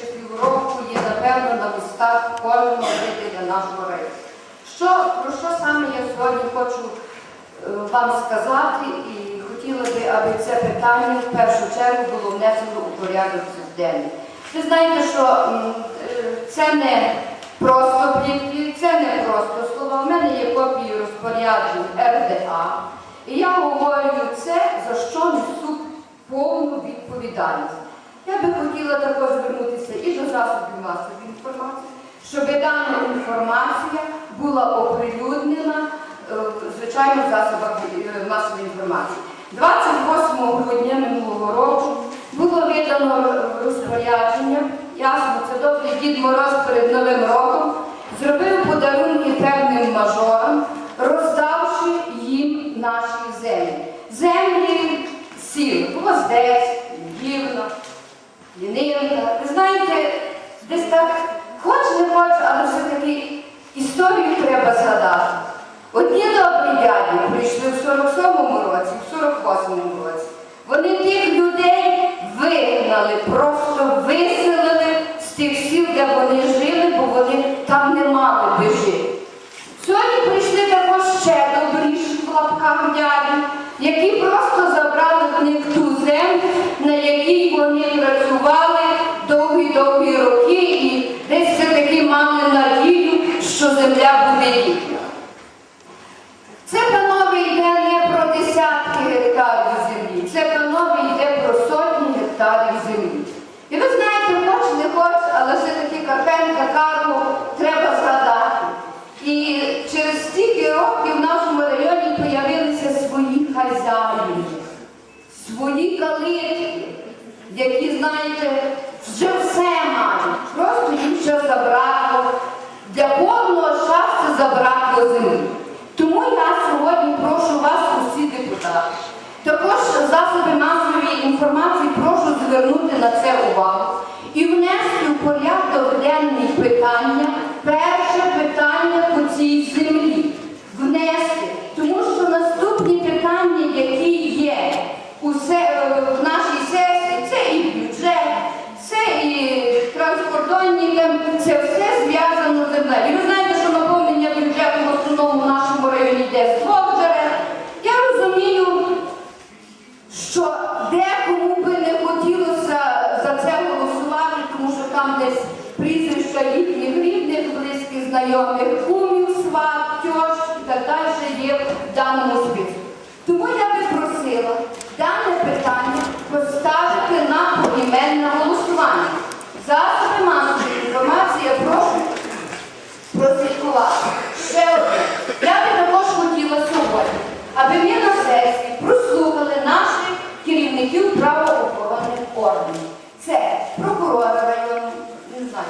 ще півроку є, напевно, на устах кожного жителя нашого району. Про що саме я сьогодні хочу е, вам сказати і хотіла би, аби це питання в першу чергу було внесено у порядок денний. Ви знаєте, що е, це не просто плівки, це не просто слова. У мене є копії розпоряджень РДА. І я говорю це, за що несу повну відповідальність. Я би хотіла також звернутися і до засобів масової інформації, щоб дана інформація була оприлюднена е, звичайно в засобах е, масової інформації. 28 грудня минулого року було видано розпорядження, ясно, це добрий Дід Мороз перед Новим роком, зробив подарунки певним мажорам, роздавши їм наші землі. Землі сіл, Гвоздець, Гівно, Лінинка. Ви знаєте, десь так, Одні добрі дяді прийшли в 47-му році, в 48-му році. Вони тих людей вигнали, просто виселили з тих сіл, де вони жили, бо вони там не мали би жити. Сьогодні прийшли також ще добріші в лапках дяді, які просто забрали в них ту землю, на якій вони працювали довгі-довгі роки і десь все-таки мали надію, що земля буде їхня. Це, панове, йде не про десятки гектарів землі, це, панове, йде про сотні гектарів землі. І ви знаєте, хоч не хоч, але все-таки Карпенка, Карпу треба згадати. І через стільки років в нашому районі появилися свої хазяїни, свої калитки, які, знаєте, вже все мають. Просто їм ще забракло. Для повного щастя забракло землі. Тому я сьогодні прошу вас, усі депутати, також засоби масової інформації прошу звернути на це увагу і внести в порядок денний питання, перше питання по цій землі. Внести. Тому що наступні питання, які є у се- е, в нашій сесії, це і бюджет, це і транскордонні, це все зв'язано з землею. І ви знаєте, що наповнення бюджету в основному в нашому районі йде з двох джерел. Я розумію, що декому би не хотілося за це голосувати, тому що там десь прізвища їхніх рідних, близьких, знайомих, кумів, сват, тьощ і так далі є в даному списку. Тому я би просила дане питання поставити на поіменне голосування. Засоби масової інформації я прошу прослідкувати. Ще одне. Я би також хотіла сьогодні, аби ми на сесії прослухали наших керівників правоохоронних органів. Це прокурора району, не знаю,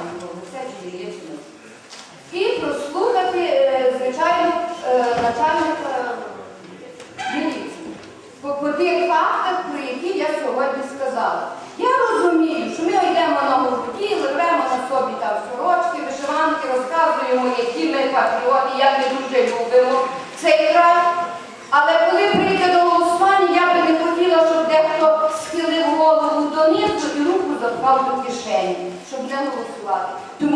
кого це чи є. чи ні. І прослухати, е, звичайно, е, начальника міліції. По, тих фактах, про які я сьогодні сказала. Я розумію, що ми йдемо на гуртки, ливемо на собі там сорочки, вишиванки, розказуємо, які ми патріоти, як ми дуже любимо цей край. Але коли прийде до голосування, я би не хотіла, щоб дехто схилив голову донизу і руку запхав до кишені, щоб не голосувати.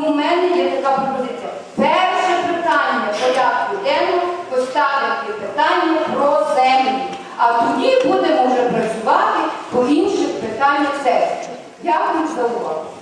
В мене є така пропозиція. Перше питання порядку денного поставити питання про землю. А тоді будемо вже працювати по інших питаннях сесії. Дякую за увагу.